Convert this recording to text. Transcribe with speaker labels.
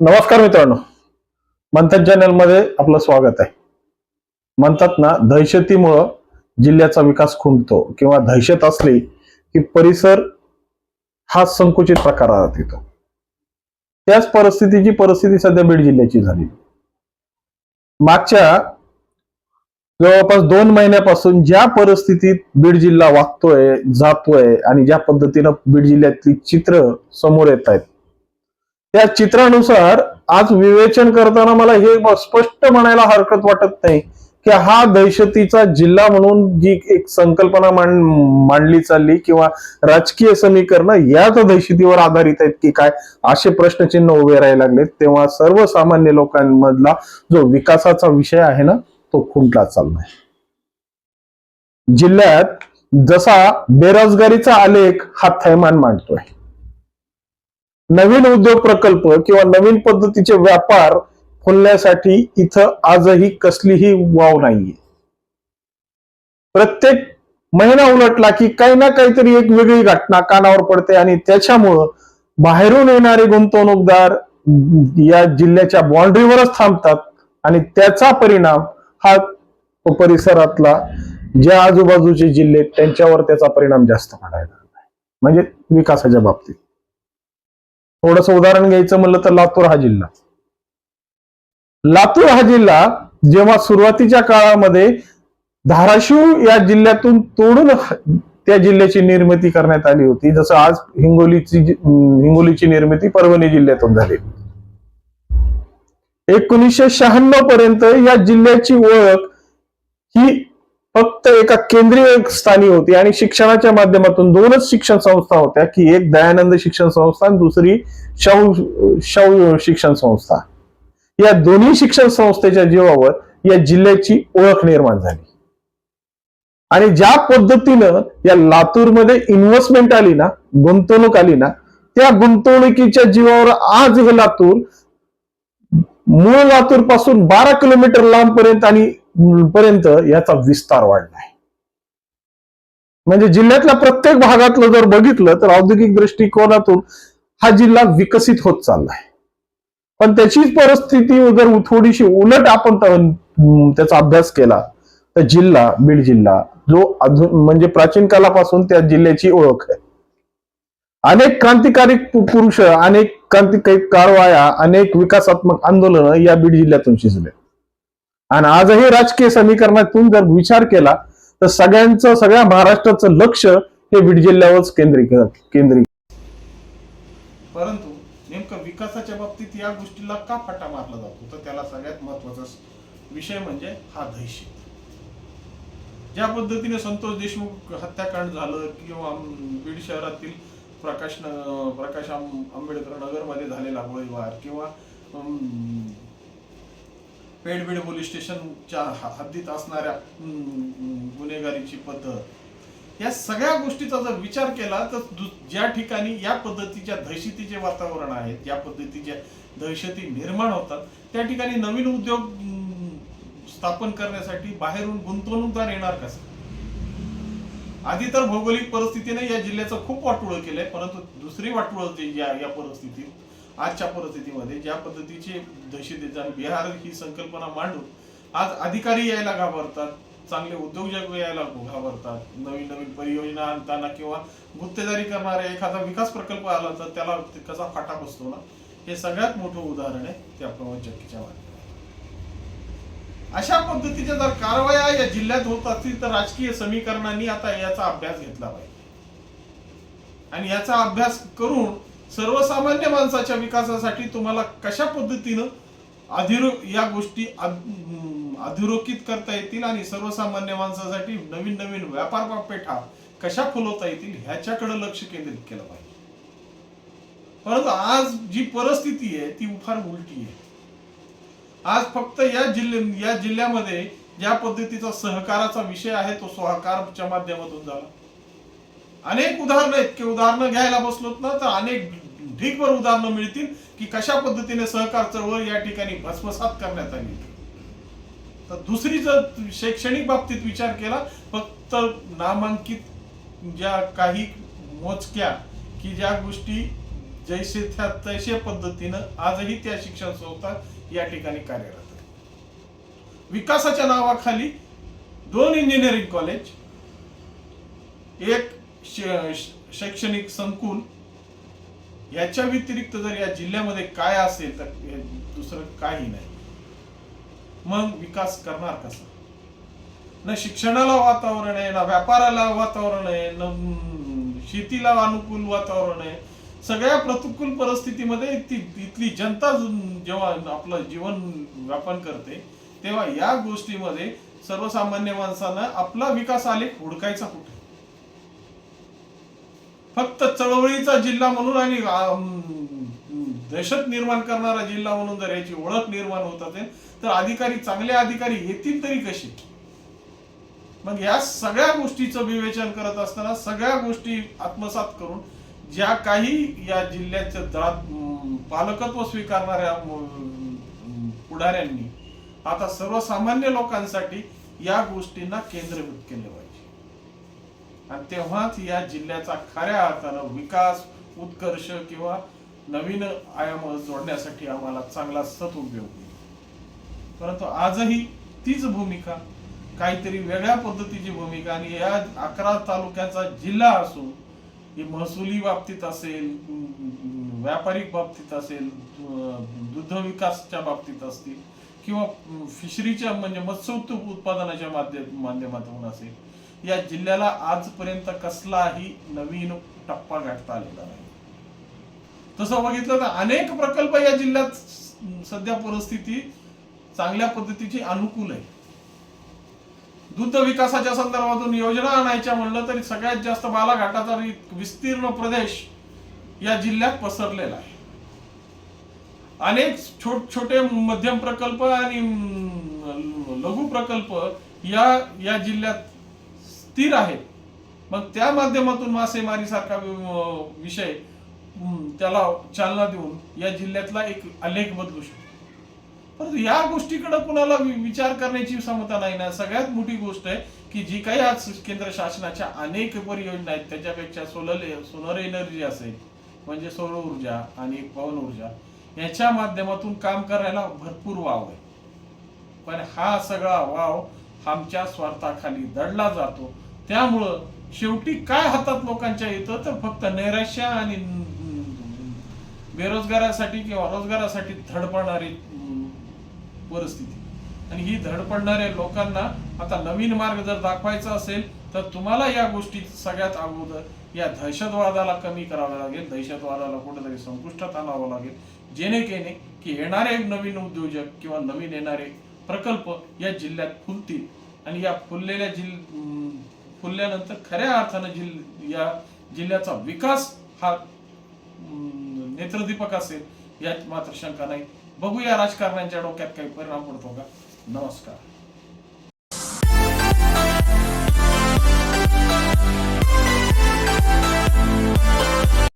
Speaker 1: नमस्कार मित्रांनो. मंथन चॅनलमध्ये आपलं स्वागत आहे. म्हणतात ना दहशतीमुळं जिल्ह्याचा विकास खुंटतो किंवा दहशत असली की परिसर हा संकुचित प्रकारात येतो. त्याच परिस्थितीची परिस्थिती सध्या बीड जिल्ह्याची झाली. मागच्या जवळपास दोन महिन्यापासून ज्या परिस्थितीत बीड जिल्हा वागतोय जातोय आणि ज्या पद्धतीनं बीड जिल्ह्यातली चित्र समोर येत आहेत त्या चित्रानुसार आज विवेचन करताना मला हे स्पष्ट म्हणायला हरकत वाटत नाही की हा दहशतीचा जिल्हा म्हणून जी एक संकल्पना मांड मांडली चालली किंवा राजकीय समीकरण याच दहशतीवर आधारित आहेत की काय असे प्रश्नचिन्ह उभे राहायला लागलेत. तेव्हा सर्वसामान्य लोकांमधला जो विकासाचा विषय आहे ना तो खुंटला चाललाय. जिल्ह्यात जसा बेरोजगारीचा आलेख हा थैमान मांडतोय. नवीन उद्योग प्रकल्प किंवा नवीन पद्धतीचे व्यापार खोलण्यासाठी इथं आजही कसलीही वाव नाहीये. प्रत्येक महिना उलटला की काही ना काहीतरी एक वेगळी घटना कानावर पडते आणि त्याच्यामुळं बाहेरून येणारे गुंतवणूकदार या जिल्ह्याच्या बाउंड्रीवरच थांबतात आणि त्याचा परिणाम हा परिसरातला ज्या आजूबाजूचे जिल्हे आहेत, त्यांच्यावर त्याचा परिणाम जास्त पडायला म्हणजे विकासाच्या बाबतीत. थोडस उदाहरण घ्यायचं म्हणलं तर लातूर हा जिल्हा. लातूर हा जिल्हा जेव्हा सुरुवातीच्या काळामध्ये धाराशिव या जिल्ह्यातून तोडून त्या जिल्ह्याची निर्मिती करण्यात आली होती जसं आज हिंगोलीची हिंगोलीची निर्मिती परभणी जिल्ह्यातून झाली. एकोणीसशे शहाण्णव पर्यंत या जिल्ह्याची ओळख ही फक्त एका केंद्रीय स्थानी होती आणि शिक्षणाच्या माध्यमातून दोनच शिक्षण संस्था होत्या की एक दयानंद शिक्षण संस्था आणि दुसरी शौ शौ शिक्षण संस्था. या दोन्ही शिक्षण संस्थेच्या जीवावर या जिल्ह्याची ओळख निर्माण झाली. आणि ज्या पद्धतीनं या लातूरमध्ये इन्व्हेस्टमेंट आली ना गुंतवणूक आली ना त्या गुंतवणुकीच्या जीवावर आज हे लातूर मूळ लातूरपासून बारा किलोमीटर लांब पर्यंत आणि पर्यंत याचा विस्तार वाढलाय म्हणजे जिल्ह्यातल्या प्रत्येक भागातलं जर बघितलं तर औद्योगिक दृष्टिकोनातून हा जिल्हा विकसित होत चाललाय पण त्याचीच परिस्थिती जर थोडीशी उलट आपण त्याचा अभ्यास केला तर जिल्हा बीड जिल्हा जो अजून म्हणजे प्राचीन कालापासून त्या जिल्ह्याची ओळख आहे. अनेक क्रांतिकारी पु- पुरुष अनेक क्रांतिकारी कारवाया अनेक विकासात्मक आंदोलनं या बीड जिल्ह्यातून शिजले आणि आजही राजकीय समीकरणातून जर विचार केला तर सगळ्यांचं सगळ्या महाराष्ट्राचं लक्ष हे बीड जिल्ह्यावरच केंद्रीय केंद्रीय
Speaker 2: परंतु नेमकं विकासाच्या बाबतीत या गोष्टीला का फटा मारला जातो? तर त्याला सगळ्यात महत्त्वाचा विषय म्हणजे हा दहशत. ज्या पद्धतीने संतोष देशमुख हत्याकांड झालं किंवा बीड शहरातील प्रकाश प्रकाश आंबेडकर नगरमध्ये झालेला गोळीबार किंवा अं, पेडबीड पोलीस स्टेशनच्या हद्दीत असणाऱ्या गुन्हेगारीची पद्धत. या सगळ्या गोष्टीचा जर विचार केला तर ज्या ठिकाणी या पद्धतीच्या दहशतीचे वातावरण आहे ज्या पद्धतीच्या दहशती निर्माण होतात त्या ठिकाणी नवीन उद्योग स्थापन करण्यासाठी बाहेरून गुंतवणूकदार येणार कसं आधी तर भौगोलिक परिस्थितीने या जिल्ह्याचं खूप वाटोळं केलंय परंतु दुसरी वाटोळं जे या परिस्थितीत आजच्या परिस्थितीमध्ये ज्या पद्धतीचे दहशतीचा आणि बिहार ही संकल्पना मांडून आज अधिकारी यायला घाबरतात चांगले उद्योजक यायला घाबरतात नवीन नवीन परियोजना आणताना किंवा गुत्तेदारी करणारा एखादा विकास प्रकल्प आला तर त्याला कसा फाटा बसतो ना? हे सगळ्यात मोठं उदाहरण आहे त्या प्रवास अशा पद्धतीच्या जर कारवाया या जिल्ह्यात होत असतील तर राजकीय समीकरणांनी आता याचा अभ्यास घेतला पाहिजे. आणि याचा अभ्यास करून सर्वसामान्य माणसाच्या विकासासाठी तुम्हाला कशा पद्धतीनं अधिरो या गोष्टी अधोरेखित करता येतील आणि सर्वसामान्य माणसासाठी नवीन नवीन व्यापार पेठा कशा फुलवता येतील ह्याच्याकडे लक्ष केंद्रित केलं पाहिजे. परंतु आज जी परिस्थिती आहे ती फार उलटी आहे. आज फक्त या जिल्ह्या या जिल्ह्यामध्ये ज्या पद्धतीचा सहकाराचा विषय आहे तो सहकारच्या माध्यमातून झाला. अनेक उदाहरणं आहेत. की उदाहरणं घ्यायला बसलोत ना तर अनेक ढीकभर उदाहरणं मिळतील की कशा पद्धतीने सहकार चळवळ या ठिकाणी भस्मसात करण्यात आली. तर दुसरी जर शैक्षणिक बाबतीत विचार केला फक्त नामांकित ज्या काही मोजक्या की ज्या गोष्टी जैसे त्या तैसे पद्धतीनं आजही त्या शिक्षण संस्था या ठिकाणी कार्यरत आहेत. विकासाच्या नावाखाली दोन इंजिनिअरिंग कॉलेज एक शैक्षणिक संकुल याच्या व्यतिरिक्त जर या जिल्ह्यामध्ये काय असेल तर दुसरं काही नाही. मग विकास करणार कसा? ना शिक्षणाला वातावरण आहे ना व्यापाराला वातावरण आहे न शेतीला अनुकूल वातावरण आहे. सगळ्या प्रतिकूल परिस्थितीमध्ये ती इथली जनता जेव्हा आपलं जीवन व्यापन करते तेव्हा या गोष्टीमध्ये सर्वसामान्य माणसानं आपला विकास आलेख हुडकायचा कुठे? फक्त चळवळीचा जिल्हा म्हणून आणि दहशत निर्माण करणारा जिल्हा म्हणून जर याची ओळख निर्माण होत असेल तर अधिकारी चांगले अधिकारी येतील तरी कसे? मग या सगळ्या गोष्टीचं विवेचन करत असताना सगळ्या गोष्टी आत्मसात करून ज्या काही या जिल्ह्याच्या दळात पालकत्व स्वीकारणाऱ्या पुढाऱ्यांनी आता सर्वसामान्य लोकांसाठी या गोष्टींना केंद्रभूत केले पाहिजे. आणि तेव्हाच या जिल्ह्याचा खऱ्या अर्थानं विकास उत्कर्ष किंवा नवीन आयाम जोडण्यासाठी आम्हाला चांगला सदउपयोग होईल. परंतु आजही तीच भूमिका काहीतरी वेगळ्या पद्धतीची भूमिका आणि या अकरा तालुक्याचा जिल्हा असून ही महसुली बाबतीत असेल व्यापारिक बाबतीत असेल दुग्ध विकासच्या बाबतीत असतील किंवा फिशरीच्या म्हणजे मत्स्य उत्पादनाच्या माध्यम माध्यमातून असेल या जिल्ह्याला आजपर्यंत कसलाही नवीन टप्पा गाठता आलेला नाही. तसं बघितलं तर अनेक प्रकल्प या जिल्ह्यात सध्या परिस्थिती चांगल्या पद्धतीची अनुकूल आहे. दुग्ध विकासाच्या संदर्भातून योजना आणायच्या म्हणलं तरी सगळ्यात जास्त बालाघाटाचा विस्तीर्ण प्रदेश या जिल्ह्यात पसरलेला आहे. अनेक छोट छोटे मध्यम प्रकल्प आणि लघु प्रकल्प या या जिल्ह्यात स्थिर आहेत मग त्या माध्यमातून मासेमारीसारखा विषय त्याला चालना देऊन या जिल्ह्यातला एक आलेख बदलू शकतो. परंतु या गोष्टीकडे कुणाला वि- विचार करण्याची क्षमता नाही ना? सगळ्यात मोठी गोष्ट आहे की जी काही आज केंद्र शासनाच्या अनेक परियोजना आहेत त्याच्यापेक्षा सोलर सोलर एनर्जी असेल म्हणजे सौर ऊर्जा आणि पवन ऊर्जा याच्या माध्यमातून काम करायला भरपूर वाव आहे. पण हा सगळा वाव आमच्या स्वार्थाखाली दडला जातो. त्यामुळं शेवटी काय हातात लोकांच्या येतं तर फक्त नैराश्य आणि बेरोजगारासाठी किंवा रोजगारासाठी धडपडणारी परिस्थिती. आणि ही धडपडणाऱ्या लोकांना आता नवीन मार्ग जर दाखवायचा असेल तर तुम्हाला या गोष्टी सगळ्यात अगोदर या दहशतवादाला कमी करावं लागेल दहशतवादाला कुठेतरी संपुष्टात आणावं लागेल. जेणेकेने की येणारे नवीन उद्योजक किंवा नवीन येणारे प्रकल्प या जिल्ह्यात फुलतील. आणि या फुललेल्या जिल्ह फुलल्यानंतर खऱ्या अर्थानं जिल या जिल्ह्याचा विकास हा नेत्रदीपक असेल यात मात्र शंका नाही. बघूया राजकारण्यांच्या डोक्यात काही परिणाम पडतो का? नमस्कार.